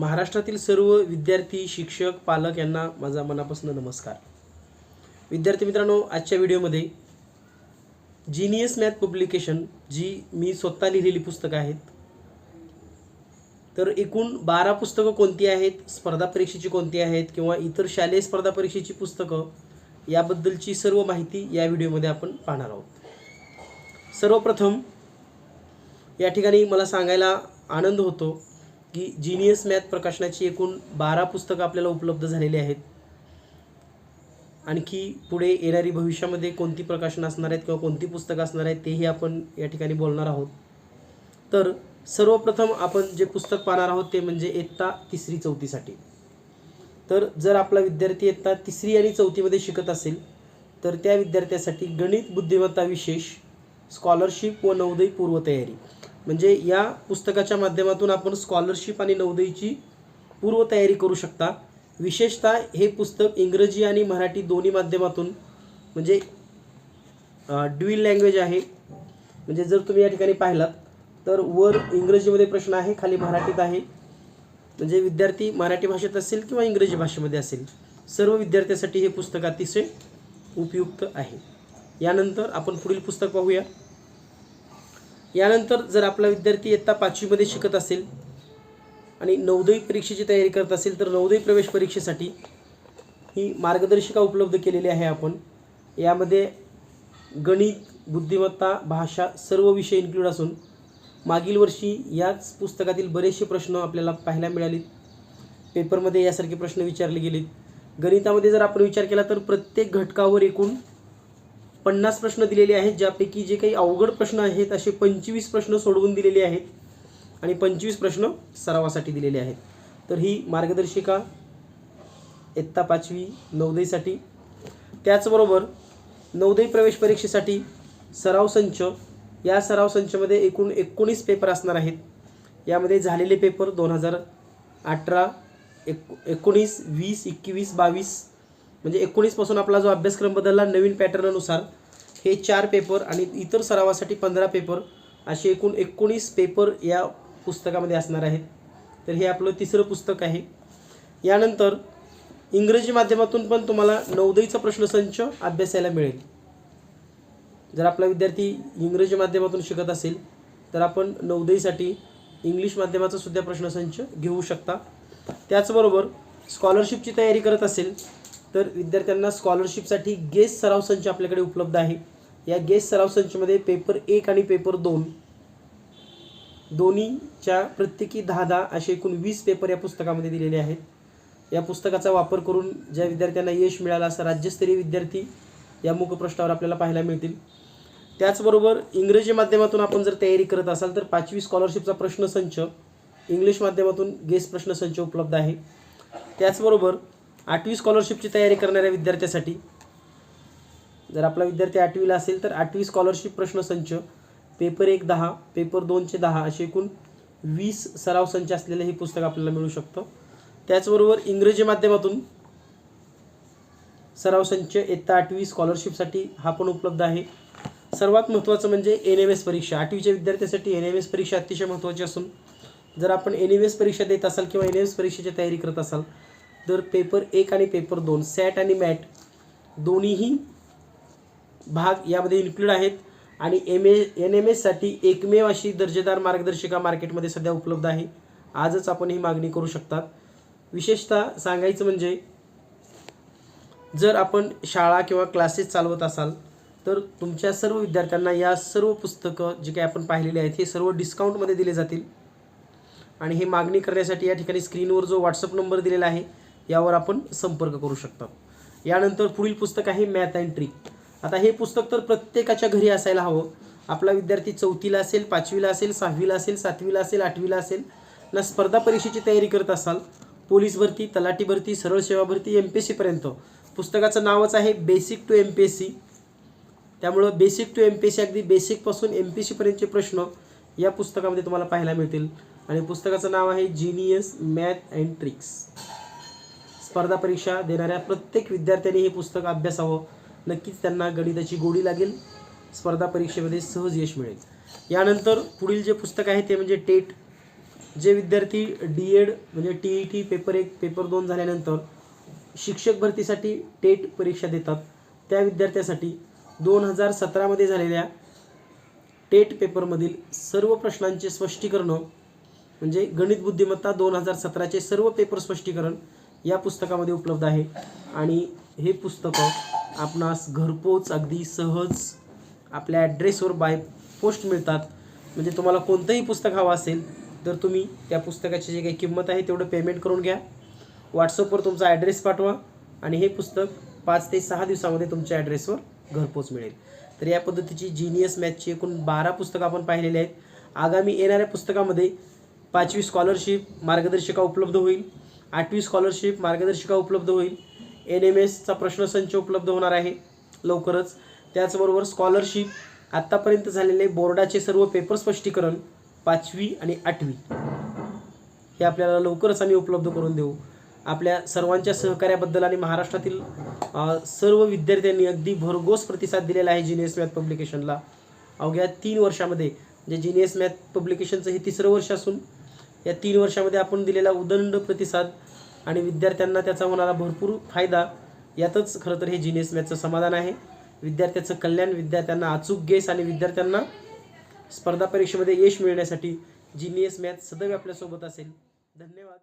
महाराष्ट्रातील सर्व विद्यार्थी शिक्षक पालक यांना माझा मनापासून नमस्कार. विद्यार्थी मित्रांनो आजच्या व्हिडिओमध्ये जिनियस मॅथ पब्लिकेशन जी मी स्वतः लिहिलेली पुस्तकं आहेत तर एकूण बारा पुस्तकं कोणती आहेत स्पर्धा परीक्षेची कोणती आहेत किंवा इतर शालेय स्पर्धा परीक्षेची पुस्तकं याबद्दलची सर्व माहिती या व्हिडिओमध्ये आपण पाहणार आहोत. सर्वप्रथम या ठिकाणी मला सांगायला आनंद होतो की जिनियस मॅथ प्रकाशनाची एकूण बारा पुस्तकं आपल्याला उपलब्ध झालेली आहेत. आणखी पुढे येणारी भविष्यामध्ये कोणती प्रकाशनं असणार आहेत किंवा कोणती पुस्तकं असणार आहेत तेही आपण या ठिकाणी बोलणार आहोत. तर सर्वप्रथम आपण जे पुस्तक पाहणार आहोत ते म्हणजे इयत्ता तिसरी चौथीसाठी. तर जर आपला विद्यार्थी इयत्ता तिसरी आणि चौथीमध्ये शिकत असेल तर त्या विद्यार्थ्यासाठी गणित बुद्धिमत्ता विशेष स्कॉलरशिप व नवोदय पूर्वतयारी. म्हणजे या पुस्तकाच्या माध्यमातून आपण स्कॉलरशिप आणि नवोदयची पूर्वतयारी करू शकता. विशेषतः हे पुस्तक इंग्रजी आणि मराठी दोन्ही माध्यमातून म्हणजे ड्युईल लँग्वेज आहे. म्हणजे जर तुम्ही या ठिकाणी पाहिलात तर वर इंग्रजीमध्ये प्रश्न आहे खाली मराठीत आहे. म्हणजे विद्यार्थी मराठी भाषेत असेल किंवा इंग्रजी भाषेमध्ये असेल सर्व विद्यार्थ्यांसाठी हे पुस्तक अतिशय उपयुक्त आहे. यानंतर आपण पुढील पुस्तक पाहूया. यानंतर जर आपला विद्यार्थी इयत्ता पाचवीमध्ये शिकत असेल आणि नवोदय परीक्षेची तयारी करत असेल तर नवोदय प्रवेश परीक्षेसाठी ही मार्गदर्शिका उपलब्ध केलेली आहे आपण. यामध्ये गणित बुद्धिमत्ता भाषा सर्व विषय इन्क्लूड असून मागील वर्षी याच पुस्तकातील बरेचसे प्रश्न आपल्याला पाहायला मिळालेत. पेपरमध्ये यासारखे प्रश्न विचारले गेलेत. गणितामध्ये जर आपण विचार केला तर प्रत्येक घटकावर एकूण पन्नास प्रश्न दिलेले आहेत ज्यापैकी जे काही अवघड प्रश्न आहेत असे पंचवीस प्रश्न सोडवून दिलेले आहेत आणि पंचवीस प्रश्न सरावासाठी दिलेले आहेत. तर ही मार्गदर्शिका इत्ता पाचवी नवोदयसाठी. त्याचबरोबर नवोदय प्रवेश परीक्षेसाठी सराव संच या सराव संचमध्ये एकूण एकोणीस पेपर असणार आहेत. यामध्ये झालेले पेपर दोन हजार अठरा एक एकोणीस वीस एकवीस बावीस म्हणजे एकोणीसपासून आपला जो अभ्यासक्रम बदलला नवीन पॅटर्ननुसार हे चार पेपर आणि इतर सरावासाठी पंधरा पेपर असे एकूण एकोणीस पेपर या पुस्तकामध्ये असणार आहेत. तर हे आपलं तिसरं पुस्तक आहे. यानंतर इंग्रजी माध्यमातून पण तुम्हाला नवदईचा प्रश्नसंच अभ्यासायला मिळेल. जर आपला विद्यार्थी इंग्रजी माध्यमातून शिकत असेल तर आपण नवदईसाठी इंग्लिश माध्यमाचा सुद्धा प्रश्नसंच घेऊ शकता. त्याचबरोबर स्कॉलरशिपची तयारी करत असेल तर विद्यार्थ्यांना स्कॉलरशिपसाठी गेस्ट सराव संच आपल्याकडे उपलब्ध आहे. या गेस्ट सराव संचमध्ये पेपर एक आणि पेपर दोन दोन्हीच्या प्रत्येकी दहा दहा असे एकूण वीस पेपर या पुस्तकामध्ये दिलेले आहेत. या पुस्तकाचा वापर करून ज्या विद्यार्थ्यांना यश मिळालं असं राज्यस्तरीय विद्यार्थी या मुखप्रश्नावर आपल्याला पाहायला मिळतील. त्याचबरोबर इंग्रजी माध्यमातून आपण जर तयारी करत असाल तर पाचवी स्कॉलरशिपचा प्रश्नसंच इंग्लिश माध्यमातून गेस्ट प्रश्नसंच उपलब्ध आहे. त्याचबरोबर आठवी स्कॉलरशिपची तयारी करणाऱ्या विद्यार्थ्यासाठी. जर आपला विद्यार्थी आठवीला असेल तर आठवी स्कॉलरशिप प्रश्नसंच पेपर एक दहा पेपर दोनचे दहा असे एकूण वीस सराव संच असलेलं हे पुस्तक आपल्याला मिळू शकतं. त्याचबरोबर इंग्रजी माध्यमातून सराव संच इयत्ता आठवी स्कॉलरशिपसाठी हा पण उपलब्ध आहे. सर्वात महत्त्वाचं म्हणजे एन एम एस परीक्षा. आठवीच्या विद्यार्थ्यासाठी एन एम एस परीक्षा अतिशय महत्त्वाची असून जर आपण एन एम एस परीक्षा देत असाल किंवा एन एम एस परीक्षेची तयारी करत असाल तर पेपर एक आणि पेपर दोन सॅट आणि मॅट दोन्हीही भाग यामध्ये इन्क्लूड आहेत आणि एम ए एन एम एससाठी एकमेव अशी दर्जेदार मार्गदर्शिका मार्केटमध्ये सध्या उपलब्ध आहे. आजच आपण ही मागणी करू शकतात. विशेषतः सांगायचं म्हणजे जर आपण शाळा किंवा क्लासेस चालवत असाल तर तुमच्या सर्व विद्यार्थ्यांना या सर्व पुस्तकं जे काही आपण पाहिलेली आहेत हे सर्व डिस्काउंटमध्ये दिले जातील. आणि हे मागणी करण्यासाठी या ठिकाणी स्क्रीनवर जो व्हॉट्सअप नंबर दिलेला आहे यावर आपण संपर्क करू शकता. यानंतर पुढील पुस्तक आहे मॅथ अँड ट्रिक. आता हे पुस्तक तर प्रत्येकाच्या घरी असायला हवं. आपला विद्यार्थी चौथीला असेल पाचवीला असेल सहावीला असेल सातवीला असेल आठवीला असेल ना स्पर्धा परीक्षेची तयारी करत असाल पोलीस भरती तलाठी भरती सरळ सेवा भरती एम पी एस सीपर्यंत पुस्तकाचं नावच आहे basic to M P S C त्यामुळं basic to M P S C अगदी बेसिकपासून एम पी एस सीपर्यंतचे प्रश्न या पुस्तकामध्ये तुम्हाला पाहायला मिळतील. आणि पुस्तकाचं नाव आहे जिनियस मॅथ अँड ट्रिक्स स्पर्धा परीक्षा देणाऱ्या प्रत्येक विद्यार्थ्यांनी हे पुस्तक अभ्यासावं. नक्कीच त्यांना गणिताची गोडी लागेल. स्पर्धा परीक्षेमध्ये सहज यश मिळेल. यानंतर पुढील जे पुस्तक आहे ते म्हणजे टेट. जे विद्यार्थी डी एड म्हणजे टी ई टी पेपर एक पेपर दोन झाल्यानंतर शिक्षक भरतीसाठी टेट परीक्षा देतात. त्या विद्यार्थ्यासाठी दोन हजार सतरामध्ये झालेल्या टेट पेपरमधील सर्व प्रश्नांचे स्पष्टीकरणं म्हणजे गणित बुद्धिमत्ता दोन हजार सतराचे सर्व पेपर स्पष्टीकरण या पुस्तकामध्ये उपलब्ध आहे. आणि हे पुस्तकं आपणास घरपोच अगदी सहज आपल्या ॲड्रेसवर बाय पोस्ट मिळतात. म्हणजे तुम्हाला कोणतंही पुस्तक हवं असेल तर तुम्ही त्या पुस्तकाची जी काही किंमत आहे तेवढं पेमेंट करून घ्या. व्हॉट्सअपवर तुमचा ॲड्रेस पाठवा आणि हे पुस्तक पाच ते सहा दिवसामध्ये तुमच्या ॲड्रेसवर घरपोच मिळेल. तर या पद्धतीची जिनियस मॅथची एकूण बारा पुस्तकं आपण पाहिलेली आहेत. आगामी येणाऱ्या पुस्तकामध्ये पाचवी स्कॉलरशिप मार्गदर्शिका उपलब्ध होईल. आठवी स्कॉलरशिप मार्गदर्शिका उपलब्ध होईल. एन एम एसचा प्रश्नसंच उपलब्ध होणार आहे लवकरच. त्याचबरोबर स्कॉलरशिप आत्तापर्यंत झालेले बोर्डाचे सर्व पेपर स्पष्टीकरण पाचवी आणि आठवी. हे आपल्याला लवकरच आम्ही उपलब्ध करून देऊ. आपल्या सर्वांच्या सहकार्याबद्दल आणि महाराष्ट्रातील सर्व विद्यार्थ्यांनी अगदी भरघोस प्रतिसाद दिलेला आहे जिनियस मॅथ पब्लिकेशनला अवघ्या तीन वर्षामध्ये जे जिनियस मॅथ पब्लिकेशनचं हे तिसरं वर्ष असून या तीन वर्षामध्ये आपण दिलेला उदंड प्रतिसाद आणि विद्यार्थ्यांना त्याचा होणारा भरपूर फायदा यातच खरं तर हे जिनियस मॅथचं समाधान आहे. विद्यार्थ्याचं कल्याण विद्यार्थ्यांना अचूक गेस आणि विद्यार्थ्यांना स्पर्धा परीक्षेमध्ये यश मिळण्यासाठी जिनियस मॅथ सदैव आपल्यासोबत असेल. धन्यवाद.